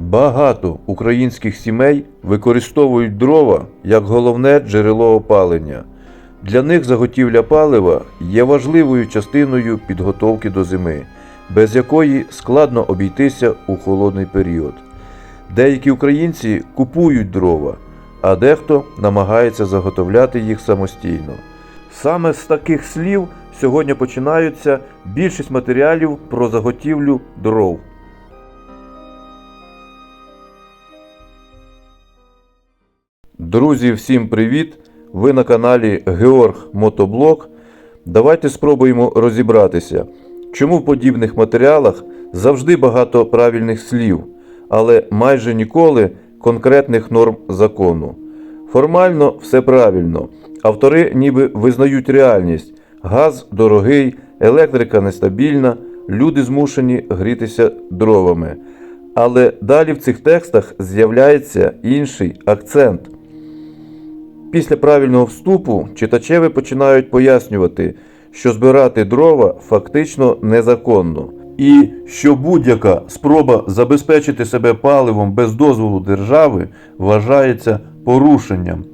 Багато українських сімей використовують дрова як головне джерело опалення. Для них заготівля палива є важливою частиною підготовки до зими, без якої складно обійтися у холодний період. Деякі українці купують дрова, а дехто намагається заготовляти їх самостійно. Саме з таких слів сьогодні починаються більшість матеріалів про заготівлю дров. Друзі, всім привіт! Ви на каналі Георг Мотоблог. Давайте спробуємо розібратися, чому в подібних матеріалах завжди багато правильних слів, але майже ніколи конкретних норм закону. Формально все правильно. Автори ніби визнають реальність. Газ дорогий, електрика нестабільна, люди змушені грітися дровами. Але далі в цих текстах з'являється інший акцент. Після правильного вступу читачеві починають пояснювати, що збирати дрова фактично незаконно, і що будь-яка спроба забезпечити себе паливом без дозволу держави вважається порушенням.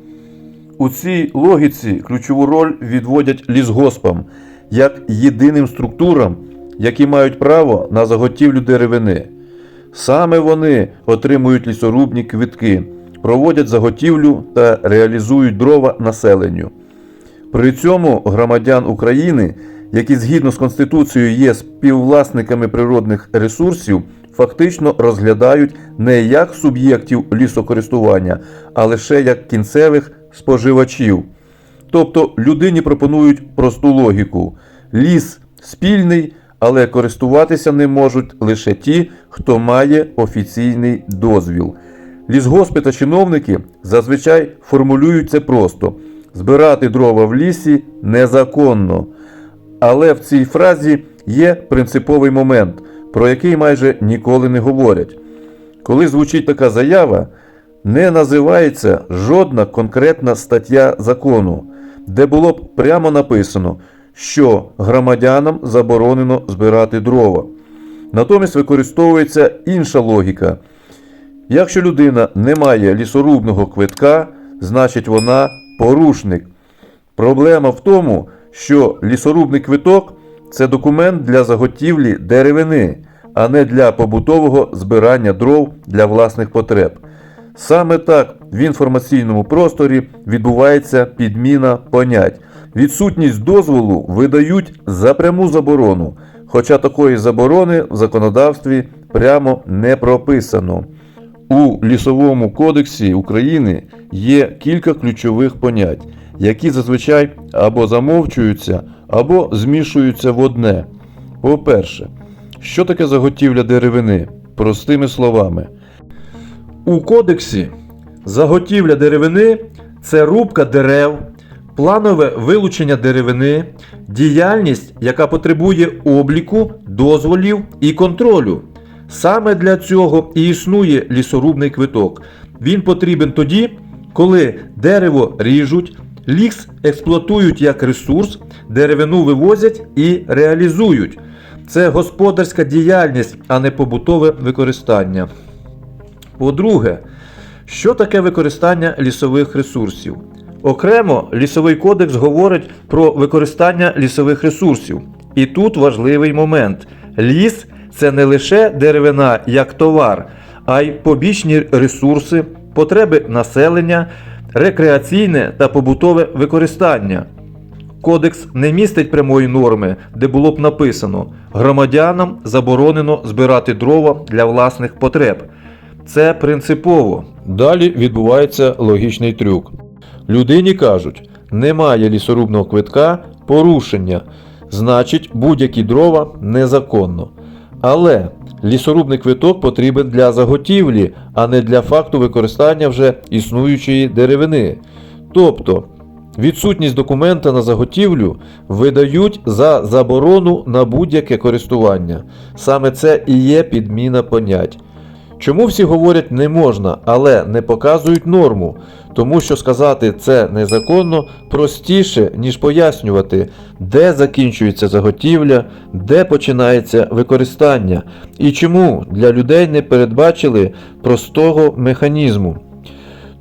У цій логіці ключову роль відводять лісгоспам як єдиним структурам, які мають право на заготівлю деревини. Саме вони отримують лісорубні квитки, проводять заготівлю та реалізують дрова населенню. При цьому громадян України, які згідно з Конституцією є співвласниками природних ресурсів, фактично розглядають не як суб'єктів лісокористування, а лише як кінцевих споживачів. Тобто людині пропонують просту логіку: ліс спільний, але користуватися ним можуть лише ті, хто має офіційний дозвіл. Лісгоспи та чиновники зазвичай формулюють це просто: збирати дрова в лісі незаконно. Але в цій фразі є принциповий момент, про який майже ніколи не говорять. Коли звучить така заява, не називається жодна конкретна стаття закону, де було б прямо написано, що громадянам заборонено збирати дрова. Натомість використовується інша логіка. Якщо людина не має лісорубного квитка, значить вона порушник. Проблема в тому, що лісорубний квиток це документ для заготівлі деревини, а не для побутового збирання дров для власних потреб. Саме так в інформаційному просторі відбувається підміна понять. Відсутність дозволу видають за пряму заборону, хоча такої заборони в законодавстві прямо не прописано. У Лісовому кодексі України є кілька ключових понять, які зазвичай або замовчуються, або змішуються в одне. По-перше, що таке заготівля деревини? Простими словами. У кодексі заготівля деревини це рубка дерев, планове вилучення деревини, діяльність, яка потребує обліку, дозволів і контролю. Саме для цього і існує лісорубний квиток. Він потрібен тоді, коли дерево ріжуть, ліс експлуатують як ресурс, деревину вивозять і реалізують. Це господарська діяльність, а не побутове використання. По-друге, що таке використання лісових ресурсів? Окремо лісовий кодекс говорить про використання лісових ресурсів. І тут важливий момент: ліс це не лише деревина як товар, а й побічні ресурси, потреби населення, рекреаційне та побутове використання. Кодекс не містить прямої норми, де було б написано: громадянам заборонено збирати дрова для власних потреб. Це принципово. Далі відбувається логічний трюк. Людині кажуть, немає лісорубного квитка, порушення, значить будь-які дрова незаконно. Але лісорубний квиток потрібен для заготівлі, а не для факту використання вже існуючої деревини. Тобто, відсутність документа на заготівлю видають за заборону на будь-яке користування. Саме це і є підміна понять. Чому всі говорять не можна, але не показують норму? Тому що сказати це незаконно простіше, ніж пояснювати, де закінчується заготівля, де починається використання, і чому для людей не передбачили простого механізму.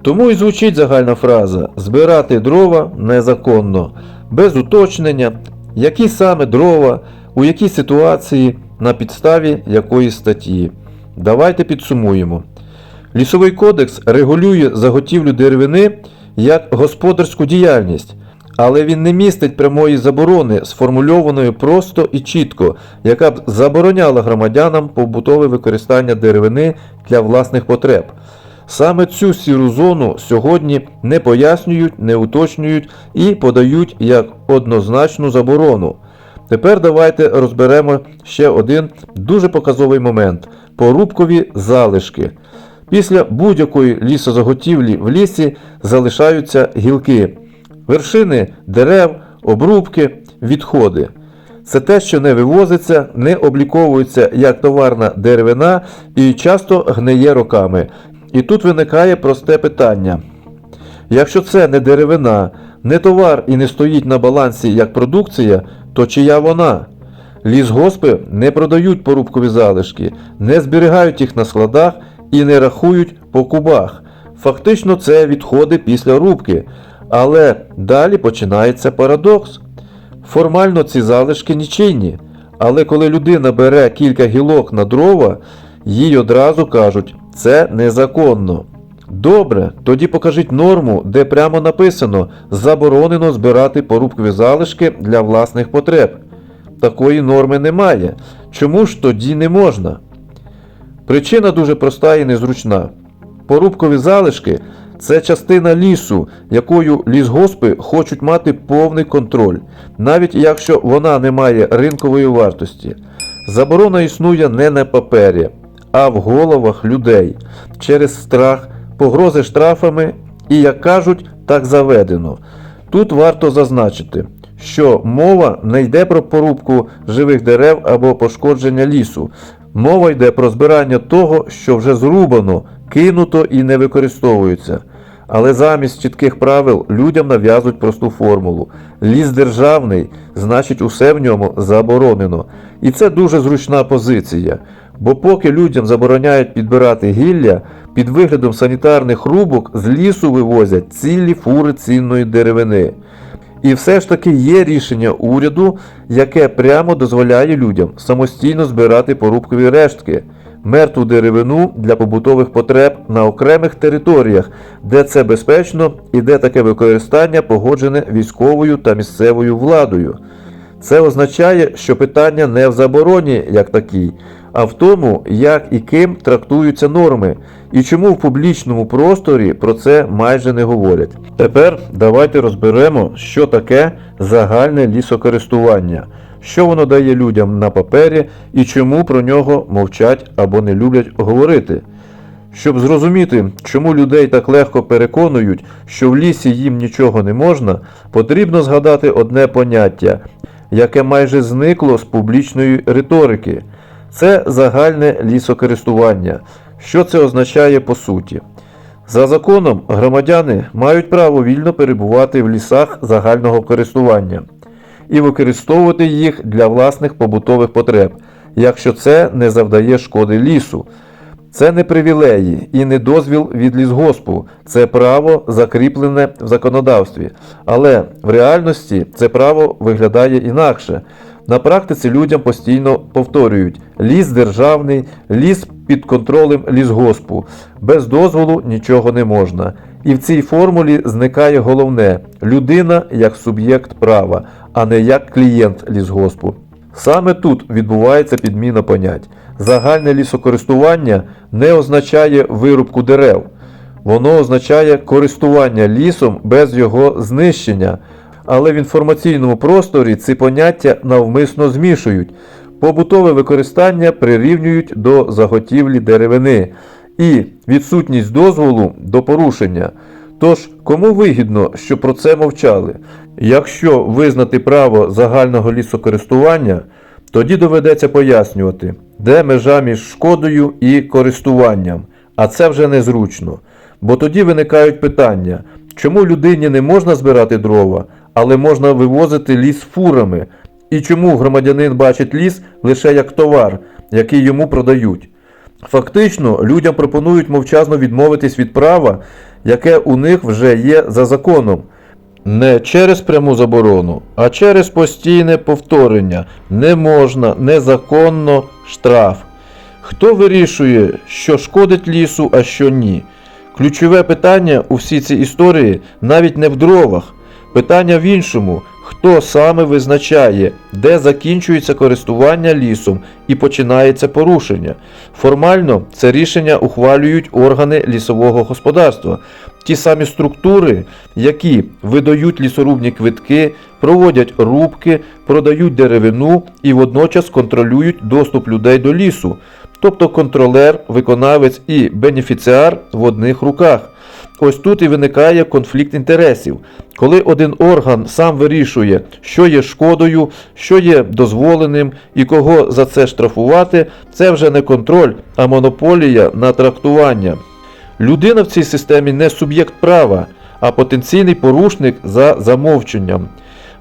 Тому і звучить загальна фраза збирати дрова незаконно, без уточнення, які саме дрова, у якій ситуації, на підставі якої статті. Давайте підсумуємо. Лісовий кодекс регулює заготівлю деревини як господарську діяльність, але він не містить прямої заборони, сформульованої просто і чітко, яка б забороняла громадянам побутове використання деревини для власних потреб. Саме цю сіру зону сьогодні не пояснюють, не уточнюють і подають як однозначну заборону. Тепер давайте розберемо ще один дуже показовий момент порубкові залишки. Після будь-якої лісозаготівлі в лісі залишаються гілки, вершини дерев, обрубки, відходи. Це те, що не вивозиться, не обліковується як товарна деревина і часто гниє роками. І тут виникає просте питання. Якщо це не деревина, не товар і не стоїть на балансі як продукція, то чия вона? Лісгоспи не продають порубкові залишки, не зберігають їх на складах і не рахують по кубах. Фактично це відходи після рубки. Але далі починається парадокс. Формально ці залишки нічийні, але коли людина бере кілька гілок на дрова, їй одразу кажуть, це незаконно. Добре, тоді покажіть норму, де прямо написано заборонено збирати порубкові залишки для власних потреб. Такої норми немає. Чому ж тоді не можна? Причина дуже проста і незручна. Порубкові залишки це частина лісу, якою лісгоспи хочуть мати повний контроль, навіть якщо вона не має ринкової вартості. Заборона існує не на папері, а в головах людей через страх, погрози штрафами і, як кажуть, так заведено. Тут варто зазначити, що мова не йде про порубку живих дерев або пошкодження лісу. Мова йде про збирання того, що вже зрубано, кинуто і не використовується. Але замість чітких правил людям нав'язують просту формулу. Ліс державний, значить усе в ньому заборонено. І це дуже зручна позиція. Бо поки людям забороняють підбирати гілля, під виглядом санітарних рубок з лісу вивозять цілі фури цінної деревини. І все ж таки є рішення уряду, яке прямо дозволяє людям самостійно збирати порубкові рештки, мертву деревину для побутових потреб на окремих територіях, де це безпечно і де таке використання погоджене військовою та місцевою владою. Це означає, що питання не в забороні як такій, а в тому, як і ким трактуються норми, і чому в публічному просторі про це майже не говорять. Тепер давайте розберемо, що таке загальне лісокористування, що воно дає людям на папері і чому про нього мовчать або не люблять говорити. Щоб зрозуміти, чому людей так легко переконують, що в лісі їм нічого не можна, потрібно згадати одне поняття, яке майже зникло з публічної риторики. Це загальне лісокористування. Що це означає по суті? За законом, громадяни мають право вільно перебувати в лісах загального користування і використовувати їх для власних побутових потреб, якщо це не завдає шкоди лісу. Це не привілеї і не дозвіл від лісгоспу, це право закріплене в законодавстві. Але в реальності це право виглядає інакше. На практиці людям постійно повторюють: ліс державний, ліс під контролем лісгоспу, без дозволу нічого не можна. І в цій формулі зникає головне людина як суб'єкт права, а не як клієнт лісгоспу. Саме тут відбувається підміна понять. Загальне лісокористування не означає вирубку дерев, воно означає користування лісом без його знищення. Але в інформаційному просторі ці поняття навмисно змішують. Побутове використання прирівнюють до заготівлі деревини і відсутність дозволу до порушення. Тож, кому вигідно, що про це мовчали? Якщо визнати право загального лісокористування, Тоді доведеться пояснювати, де межа між шкодою і користуванням, а це вже незручно. Бо тоді виникають питання, чому людині не можна збирати дрова, але можна вивозити ліс фурами, і чому громадянин бачить ліс лише як товар, який йому продають. Фактично, людям пропонують мовчазно відмовитись від права, яке у них вже є за законом. Не через пряму заборону, а через постійне повторення. Не можна, незаконно, штраф. Хто вирішує, що шкодить лісу, а що ні? Ключове питання у всій цій історії навіть не в дровах. Питання в іншому, хто саме визначає, де закінчується користування лісом і починається порушення. Формально це рішення ухвалюють органи лісового господарства. Ті самі структури, які видають лісорубні квитки, проводять рубки, продають деревину і водночас контролюють доступ людей до лісу. Тобто контролер, виконавець і бенефіціар в одних руках. Ось тут і виникає конфлікт інтересів, коли один орган сам вирішує, що є шкодою, що є дозволеним і кого за це штрафувати, це вже не контроль, а монополія на трактування. Людина в цій системі не суб'єкт права, а потенційний порушник за замовченням.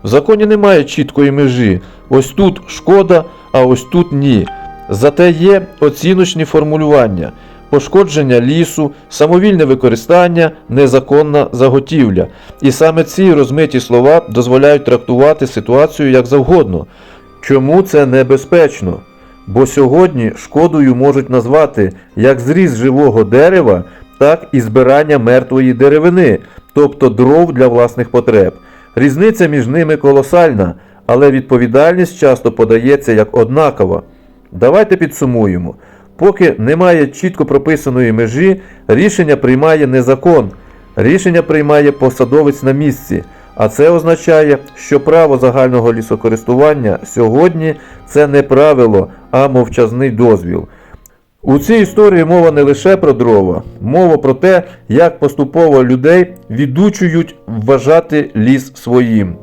В законі немає чіткої межі. Ось тут шкода, а ось тут ні. Зате є оціночні формулювання, пошкодження лісу, самовільне використання, незаконна заготівля. І саме ці розмиті слова дозволяють трактувати ситуацію як завгодно. Чому це небезпечно? Бо сьогодні шкодою можуть назвати як зріз живого дерева, так і збирання мертвої деревини, тобто дров для власних потреб. Різниця між ними колосальна, але відповідальність часто подається як однакова. Давайте підсумуємо. Поки немає чітко прописаної межі, рішення приймає не закон, рішення приймає посадовець на місці. А це означає, що право загального лісокористування сьогодні це не правило, а мовчазний дозвіл. У цій історії мова не лише про дрова, мова про те, як поступово людей відучують вважати ліс своїм.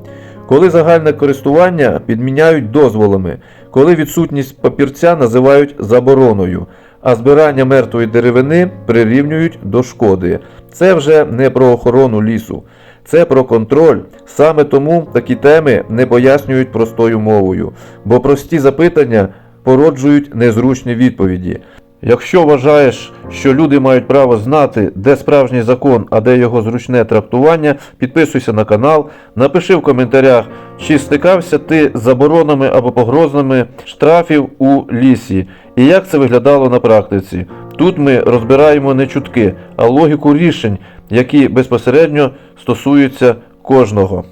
Коли загальне користування підміняють дозволами, коли відсутність папірця називають забороною, а збирання мертвої деревини прирівнюють до шкоди. Це вже не про охорону лісу, це про контроль. Саме тому такі теми не пояснюють простою мовою, бо прості запитання породжують незручні відповіді. Якщо вважаєш, що люди мають право знати, де справжній закон, а де його зручне трактування, підписуйся на канал, напиши в коментарях, чи стикався ти з заборонами або погрозами штрафів у лісі, і як це виглядало на практиці. Тут ми розбираємо не чутки, а логіку рішень, які безпосередньо стосуються кожного.